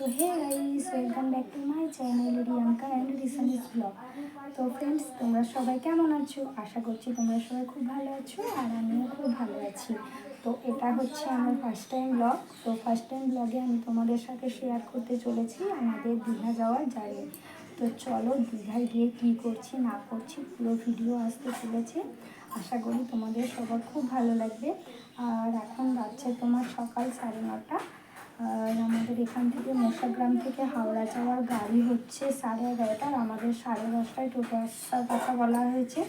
তো hey guys welcome back to my channel Riyanka and রিসানিস blog তো friends তোমরা সবাই কেমন আছো? আশা করছি তোমরা সবাই খুব ভালো আছো আর আমিও খুব ভালো আছি। তো এটা হচ্ছে আমার ফার্স্ট টাইম ব্লগ তো ফার্স্ট টাইম ব্লগে আমি তোমাদের সাথে শেয়ার করতে চলেছি আমাদের দীঘা যাওয়ার জার্নি তো চলো দীঘায় গিয়ে কী করছি, না করছি, পুরো ভিডিও আসতে চলেছে। আশা করি তোমাদের সবার খুব ভালো লাগবে। আর এখন বাচ্চা তোমার সকাল সাড়ে নটা। আর আমাদের এখান থেকে মশাগ্রাম থেকে হাওড়া যাওয়ার গাড়ি হচ্ছে সাড়ে এগারোটার। আমাদের সাড়ে দশটায় টোটো আসার কথা বলা হয়েছে।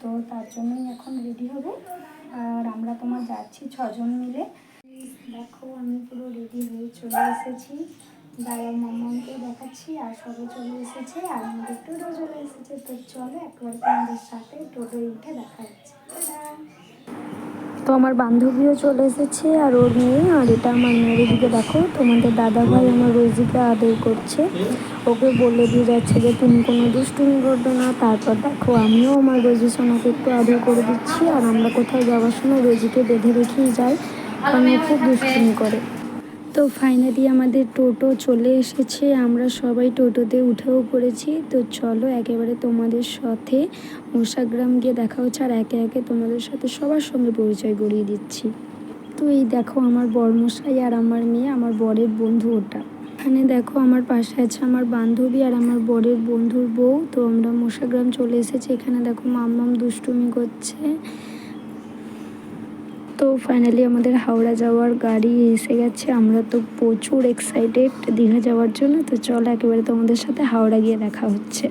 তো তার জন্যই এখন রেডি হব। আর আমরা তোমার যাচ্ছি ছজন মিলে। দেখো, আমি পুরো রেডি হয়ে চলে এসেছি। দাদা মামাকে দেখাচ্ছি, আর সবাই চলে এসেছে, আর আমাদের টোটো চলে এসেছে। তো চলো একবার তোমাদের সাথে টোটোয় উঠে দেখা টাটা। তো আমার বান্ধবীও চলে এসেছে আর ওর মেয়ে, আর এটা আমার মেয়ের দিকে দেখো, তোমাদের দাদা ভাই আমার রোজিকে আদর করছে। ওকে বলে দিয়ে যাচ্ছে যে তুমি কোনো দুষ্টুমি করবে না, তারপর দেখো আমিও আমার রোজি সোনাকে একটু আদর করে দিচ্ছি, আর আমরা কোথাও যাওয়ার সময় রোজিকে বেঁধে রেখেই যাই। কারণ খুব দুষ্টুমি করে। তো ফাইনালি আমাদের টোটো চলে এসেছে। আমরা সবাই টোটোতে উঠেও পড়েছি। তো চলো একেবারে তোমাদের সাথে মশাগ্রাম গিয়ে দেখা হচ্ছে আর একে একে তোমাদের সাথে সবার সঙ্গে পরিচয় করিয়ে দিচ্ছি। তো এই দেখো আমার বরমশাই আর আমার মেয়ে, আমার বরের বন্ধু ওটা। এখানে দেখো আমার পাশে আছে আমার বান্ধবী আর আমার বরের বন্ধুর বউ। তো আমরা মশাগ্রাম চলে এসেছি। এখানে দেখো মাম্মাম দুষ্টুমি করছে। তো ফাইনালি আমাদের হাওড়া যাওয়ার গাড়ি এসে গেছে। আমরা তো প্রচুর এক্সাইটেড দীঘা যাওয়ার জন্য। তো চলো একেবারে তোমাদের সাথে হাওড়া গিয়ে দেখা হচ্ছে।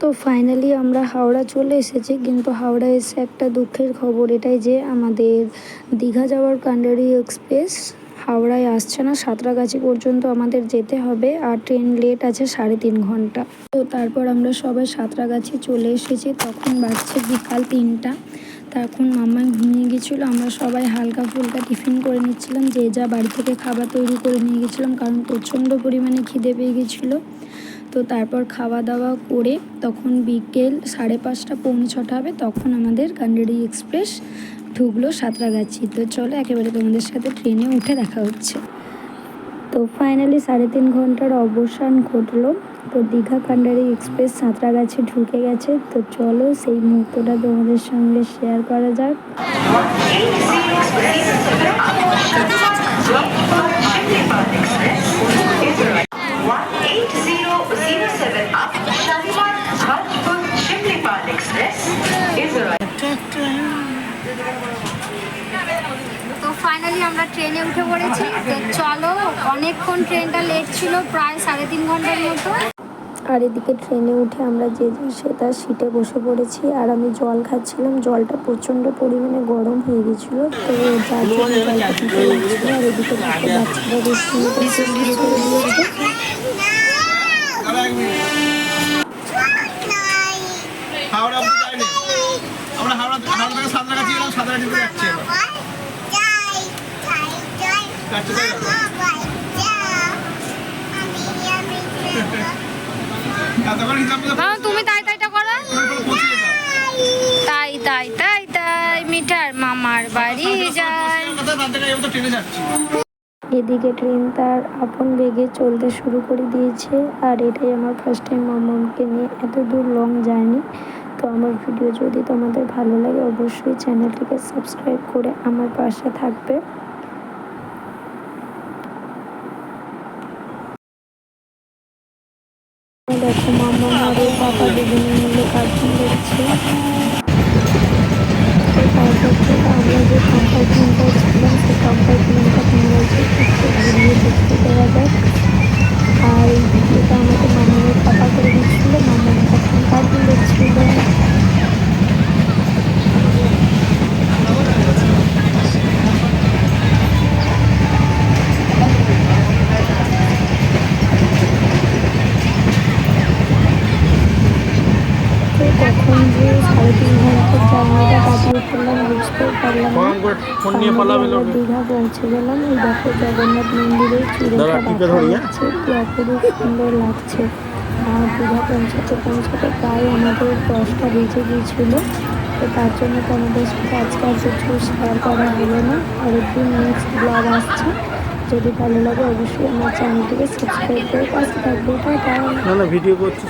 তো ফাইনালি আমরা হাওড়া চলে এসেছি। কিন্তু হাওড়া এসে একটা দুঃখের খবর এটাই যে আমাদের দীঘা যাওয়ার কান্ডারি এক্সপ্রেস হাওড়ায় আসছে না। সাঁতরাগাছি পর্যন্ত আমাদের যেতে হবে। আর ট্রেন লেট আছে সাড়ে তিন ঘণ্টা। তো তারপর আমরা সবাই সাঁতরাগাছি চলে এসেছি। তখন বাজছে বিকাল তিনটা। তখন মাম্মাই ঘুমিয়ে গেছিল, আমরা সবাই হালকা ফুলকা টিফিন করে নিচ্ছিলাম, যে যা বাড়ি থেকে খাবার তৈরি করে নিয়ে গেছিলাম, কারণ প্রচণ্ড পরিমাণে খিদে পেয়ে গেছিল। তো তারপর খাওয়া দাওয়া করে তখন বিকেল সাড়ে পাঁচটা, পৌনে ছটা হবে, তখন আমাদের কান্ডারি এক্সপ্রেস ঢুকলো সাঁতরাগাছি। তো চলো একেবারে তোমাদের সাথে ট্রেনে উঠে দেখা হচ্ছে। তো ফাইনালি সাড়ে তিন ঘণ্টার অবসান ঘটলো। তো দীঘা কান্ডারি এক্সপ্রেস সাঁতরাগাছি ঢুকে গেছে। তো চলো সেই মুহূর্তটা তোমাদের সঙ্গে শেয়ার করা যাক. তো ফাইনালি আমরা ট্রেনে উঠে পড়েছি। তো চলো, অনেকক্ষণ ট্রেনটা লেট ছিল, প্রায় সাড়ে তিন ঘণ্টার মতো। আর এদিকে ট্রেনে উঠে আমরা যে যে সে তার সিটে বসে পড়েছি আর আমি জল খাচ্ছিলাম জলটা প্রচণ্ড পরিমাণে গরম হয়ে গেছিল তো যার জন্য জলটা খেতে লাগছিল আর এদিকে বাচ্চারা শুরু করে আমরা হাওড়া হাওড়া থেকে সাঁতরাগাছি গেলাম যাচ্ছি এবার যাচ্ছে তাই যাব এতক্ষণ হিসাব করে হ্যাঁ তুমি তাই তাইটা করো। তাই তাই তাই তাই, মিঠার মামার বাড়ি যাচ্ছি এদিকে ট্রেন তার আপন বেগে চলতে শুরু করে দিয়েছে, আর এটাই আমার ফার্স্ট টাইম মামাকে নিয়ে এত দূর লং জার্নি তো আমার ভিডিও যদি তোমাদের ভালো লাগে, অবশ্যই চ্যানেলটিকে সাবস্ক্রাইব করে আমার পাশে থাকবে। দেখো মামা মারে পাপা দুজনে মিলে কার্টুন দেখছে তারপর থেকে আমরা যে কম্পার্টমেন্টটা ছিলাম, সেই কম্পার্টমেন্টটা কখন সাড়ে তিন ঘণ্টার জার্নিটা কাটিয়ে ফেললাম বুঝতেও পারলাম না ফোন নিয়ে পালাবে আমরা দীঘা পৌঁছে গেলাম এই দেখো জগন্নাথ চূড়াটা দেখা যাচ্ছে কি অপরূপ সুন্দর লাগছে। আর দীঘা পৌঁছাতে পৌঁছাতে প্রায় আমাদের দশটা বেজে গিয়েছিল। তো তার জন্য তোমাদের সাথে আজকে আর কিছু শেয়ার করা হলো না। আর একদিন নেক্সট ব্লগ আসছে। যদি ভালো লাগে অবশ্যই আমার চ্যানেলটিকে সাবস্ক্রাইব করে পাশে থাকবে। টাটা। না ভিডিও করছি